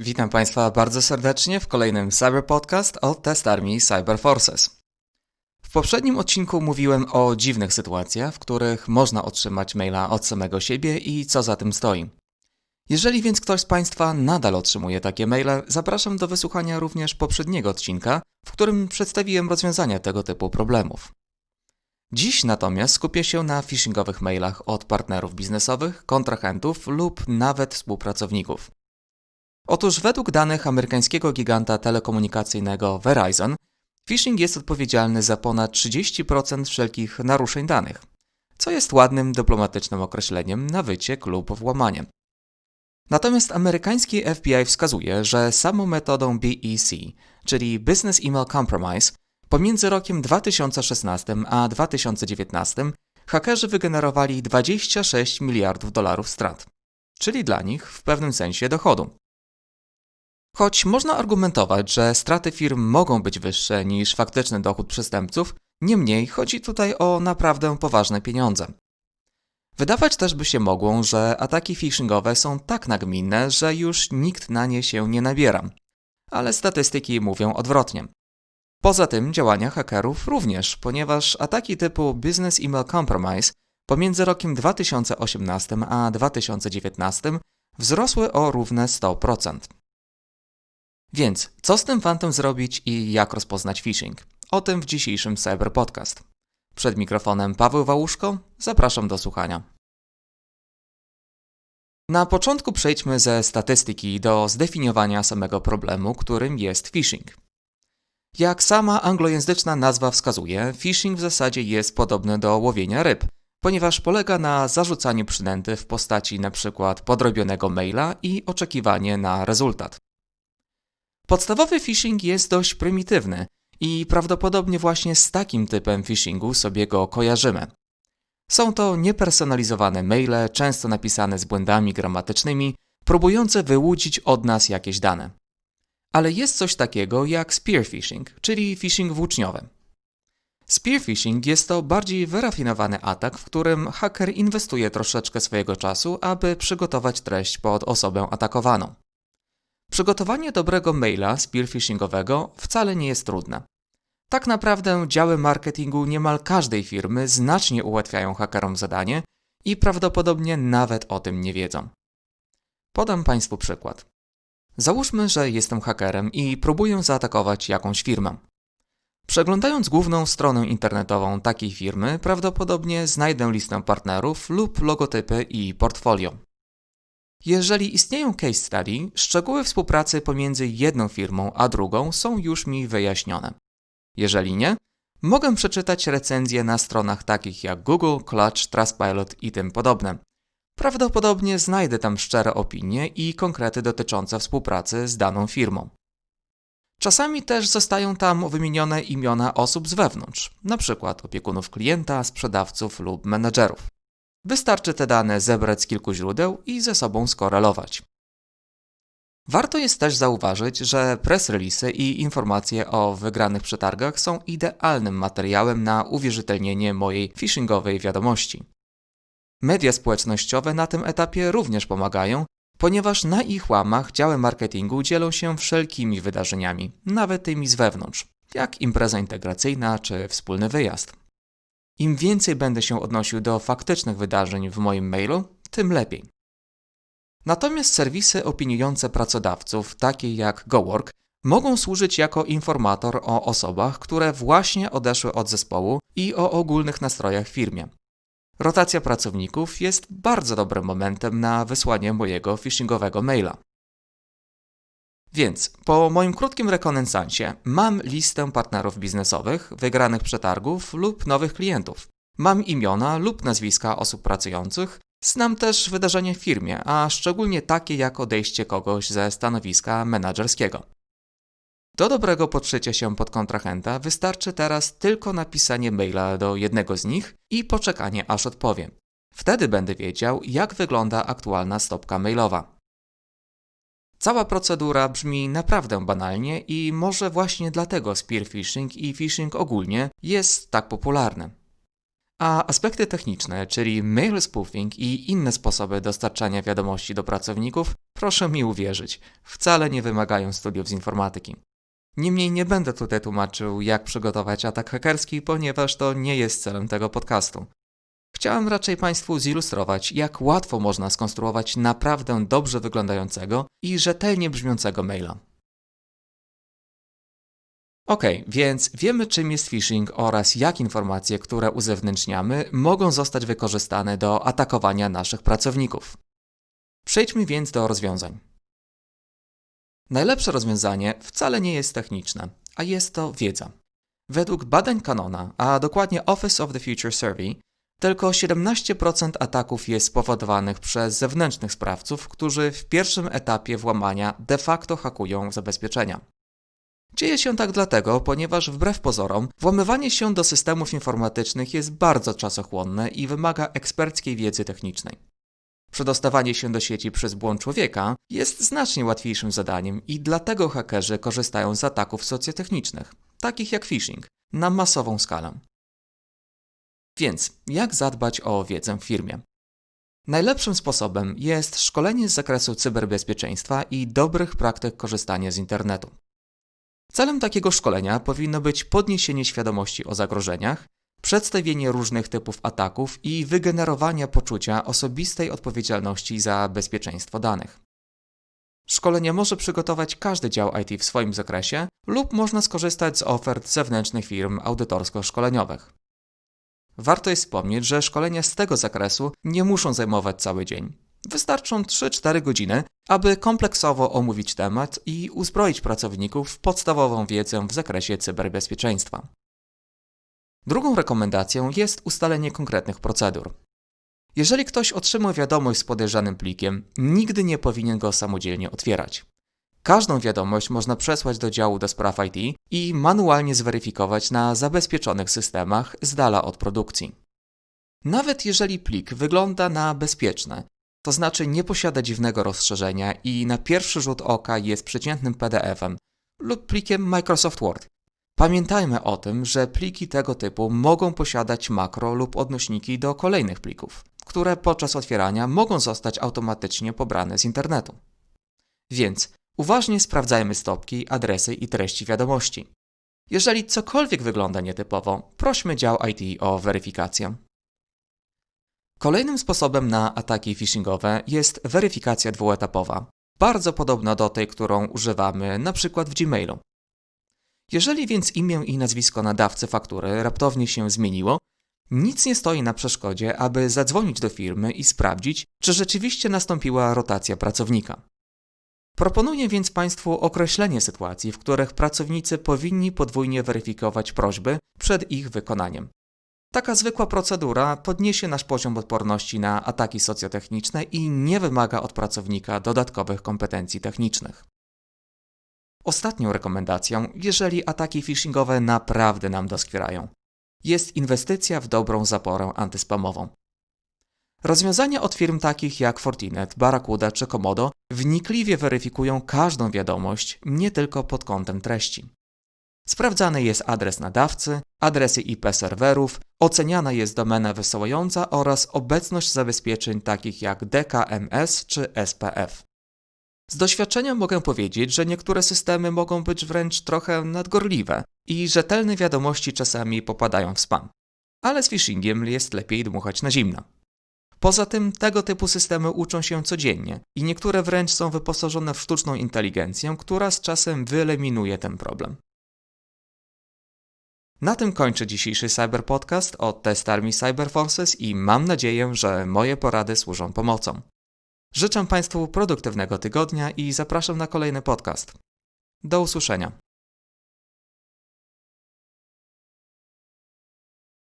Witam Państwa bardzo serdecznie w kolejnym Cyber Podcast od Test Army Cyber Forces. W poprzednim odcinku mówiłem o dziwnych sytuacjach, w których można otrzymać maila od samego siebie i co za tym stoi. Jeżeli więc ktoś z Państwa nadal otrzymuje takie maile, zapraszam do wysłuchania również poprzedniego odcinka, w którym przedstawiłem rozwiązania tego typu problemów. Dziś natomiast skupię się na phishingowych mailach od partnerów biznesowych, kontrahentów lub nawet współpracowników. Otóż według danych amerykańskiego giganta telekomunikacyjnego Verizon, phishing jest odpowiedzialny za ponad 30% wszelkich naruszeń danych, co jest ładnym dyplomatycznym określeniem na wyciek lub włamanie. Natomiast amerykański FBI wskazuje, że samą metodą BEC, czyli Business Email Compromise, pomiędzy rokiem 2016 a 2019 hakerzy wygenerowali 26 miliardów dolarów strat, czyli dla nich w pewnym sensie dochodu. Choć można argumentować, że straty firm mogą być wyższe niż faktyczny dochód przestępców, niemniej chodzi tutaj o naprawdę poważne pieniądze. Wydawać też by się mogło, że ataki phishingowe są tak nagminne, że już nikt na nie się nie nabiera. Ale statystyki mówią odwrotnie. Poza tym działania hakerów również, ponieważ ataki typu Business Email Compromise pomiędzy rokiem 2018 a 2019 wzrosły o równe 100%. Więc co z tym fantem zrobić i jak rozpoznać phishing? O tym w dzisiejszym Cyber Podcast. Przed mikrofonem Paweł Wałuszko, zapraszam do słuchania. Na początku przejdźmy ze statystyki do zdefiniowania samego problemu, którym jest phishing. Jak sama anglojęzyczna nazwa wskazuje, phishing w zasadzie jest podobny do łowienia ryb, ponieważ polega na zarzucaniu przynęty w postaci np. podrobionego maila i oczekiwanie na rezultat. Podstawowy phishing jest dość prymitywny i prawdopodobnie właśnie z takim typem phishingu sobie go kojarzymy. Są to niepersonalizowane maile, często napisane z błędami gramatycznymi, próbujące wyłudzić od nas jakieś dane. Ale jest coś takiego jak spear phishing, czyli phishing włóczniowy. Spear phishing jest to bardziej wyrafinowany atak, w którym haker inwestuje troszeczkę swojego czasu, aby przygotować treść pod osobę atakowaną. Przygotowanie dobrego maila spearphishingowego wcale nie jest trudne. Tak naprawdę działy marketingu niemal każdej firmy znacznie ułatwiają hakerom zadanie i prawdopodobnie nawet o tym nie wiedzą. Podam Państwu przykład. Załóżmy, że jestem hakerem i próbuję zaatakować jakąś firmę. Przeglądając główną stronę internetową takiej firmy, prawdopodobnie znajdę listę partnerów lub logotypy i portfolio. Jeżeli istnieją case study, szczegóły współpracy pomiędzy jedną firmą a drugą są już mi wyjaśnione. Jeżeli nie, mogę przeczytać recenzje na stronach takich jak Google, Clutch, Trustpilot i tym podobne. Prawdopodobnie znajdę tam szczere opinie i konkrety dotyczące współpracy z daną firmą. Czasami też zostają tam wymienione imiona osób z wewnątrz, np. opiekunów klienta, sprzedawców lub menedżerów. Wystarczy te dane zebrać z kilku źródeł i ze sobą skorelować. Warto jest też zauważyć, że press release i informacje o wygranych przetargach są idealnym materiałem na uwierzytelnienie mojej phishingowej wiadomości. Media społecznościowe na tym etapie również pomagają, ponieważ na ich łamach działy marketingu dzielą się wszelkimi wydarzeniami, nawet tymi z wewnątrz, jak impreza integracyjna czy wspólny wyjazd. Im więcej będę się odnosił do faktycznych wydarzeń w moim mailu, tym lepiej. Natomiast serwisy opiniujące pracodawców, takie jak GoWork, mogą służyć jako informator o osobach, które właśnie odeszły od zespołu i o ogólnych nastrojach w firmie. Rotacja pracowników jest bardzo dobrym momentem na wysłanie mojego phishingowego maila. Więc po moim krótkim rekonesansie mam listę partnerów biznesowych, wygranych przetargów lub nowych klientów. Mam imiona lub nazwiska osób pracujących, znam też wydarzenie w firmie, a szczególnie takie jak odejście kogoś ze stanowiska menedżerskiego. Do dobrego podszycia się pod kontrahenta wystarczy teraz tylko napisanie maila do jednego z nich i poczekanie aż odpowie. Wtedy będę wiedział, jak wygląda aktualna stopka mailowa. Cała procedura brzmi naprawdę banalnie i może właśnie dlatego spear phishing i phishing ogólnie jest tak popularny. A aspekty techniczne, czyli mail spoofing i inne sposoby dostarczania wiadomości do pracowników, proszę mi uwierzyć, wcale nie wymagają studiów z informatyki. Niemniej nie będę tutaj tłumaczył, jak przygotować atak hakerski, ponieważ to nie jest celem tego podcastu. Chciałem raczej Państwu zilustrować, jak łatwo można skonstruować naprawdę dobrze wyglądającego i rzetelnie brzmiącego maila. Ok, więc wiemy czym jest phishing oraz jak informacje, które uzewnętrzniamy, mogą zostać wykorzystane do atakowania naszych pracowników. Przejdźmy więc do rozwiązań. Najlepsze rozwiązanie wcale nie jest techniczne, a jest to wiedza. Według badań Canona, a dokładnie Office of the Future Survey, tylko 17% ataków jest spowodowanych przez zewnętrznych sprawców, którzy w pierwszym etapie włamania de facto hakują zabezpieczenia. Dzieje się tak dlatego, ponieważ wbrew pozorom, włamywanie się do systemów informatycznych jest bardzo czasochłonne i wymaga eksperckiej wiedzy technicznej. Przedostawanie się do sieci przez błąd człowieka jest znacznie łatwiejszym zadaniem i dlatego hakerzy korzystają z ataków socjotechnicznych, takich jak phishing, na masową skalę. Więc jak zadbać o wiedzę w firmie? Najlepszym sposobem jest szkolenie z zakresu cyberbezpieczeństwa i dobrych praktyk korzystania z internetu. Celem takiego szkolenia powinno być podniesienie świadomości o zagrożeniach, przedstawienie różnych typów ataków i wygenerowanie poczucia osobistej odpowiedzialności za bezpieczeństwo danych. Szkolenie może przygotować każdy dział IT w swoim zakresie lub można skorzystać z ofert zewnętrznych firm audytorsko-szkoleniowych. Warto jest wspomnieć, że szkolenia z tego zakresu nie muszą zajmować cały dzień. Wystarczą 3-4 godziny, aby kompleksowo omówić temat i uzbroić pracowników w podstawową wiedzę w zakresie cyberbezpieczeństwa. Drugą rekomendacją jest ustalenie konkretnych procedur. Jeżeli ktoś otrzymał wiadomość z podejrzanym plikiem, nigdy nie powinien go samodzielnie otwierać. Każdą wiadomość można przesłać do działu do spraw IT i manualnie zweryfikować na zabezpieczonych systemach z dala od produkcji. Nawet jeżeli plik wygląda na bezpieczny, to znaczy nie posiada dziwnego rozszerzenia i na pierwszy rzut oka jest przeciętnym PDF-em lub plikiem Microsoft Word. Pamiętajmy o tym, że pliki tego typu mogą posiadać makro lub odnośniki do kolejnych plików, które podczas otwierania mogą zostać automatycznie pobrane z internetu. Więc uważnie sprawdzajmy stopki, adresy i treści wiadomości. Jeżeli cokolwiek wygląda nietypowo, prośmy dział IT o weryfikację. Kolejnym sposobem na ataki phishingowe jest weryfikacja dwuetapowa, bardzo podobna do tej, którą używamy np. w Gmailu. Jeżeli więc imię i nazwisko nadawcy faktury raptownie się zmieniło, nic nie stoi na przeszkodzie, aby zadzwonić do firmy i sprawdzić, czy rzeczywiście nastąpiła rotacja pracownika. Proponuję więc Państwu określenie sytuacji, w których pracownicy powinni podwójnie weryfikować prośby przed ich wykonaniem. Taka zwykła procedura podniesie nasz poziom odporności na ataki socjotechniczne i nie wymaga od pracownika dodatkowych kompetencji technicznych. Ostatnią rekomendacją, jeżeli ataki phishingowe naprawdę nam doskwierają, jest inwestycja w dobrą zaporę antyspamową. Rozwiązania od firm takich jak Fortinet, Barracuda czy Komodo wnikliwie weryfikują każdą wiadomość, nie tylko pod kątem treści. Sprawdzany jest adres nadawcy, adresy IP serwerów, oceniana jest domena wysyłająca oraz obecność zabezpieczeń takich jak DKMS czy SPF. Z doświadczenia mogę powiedzieć, że niektóre systemy mogą być wręcz trochę nadgorliwe i rzetelne wiadomości czasami popadają w spam. Ale z phishingiem jest lepiej dmuchać na zimno. Poza tym tego typu systemy uczą się codziennie i niektóre wręcz są wyposażone w sztuczną inteligencję, która z czasem wyeliminuje ten problem. Na tym kończę dzisiejszy Cyber Podcast od Test Army Cyber Forces i mam nadzieję, że moje porady służą pomocą. Życzę Państwu produktywnego tygodnia i zapraszam na kolejny podcast. Do usłyszenia.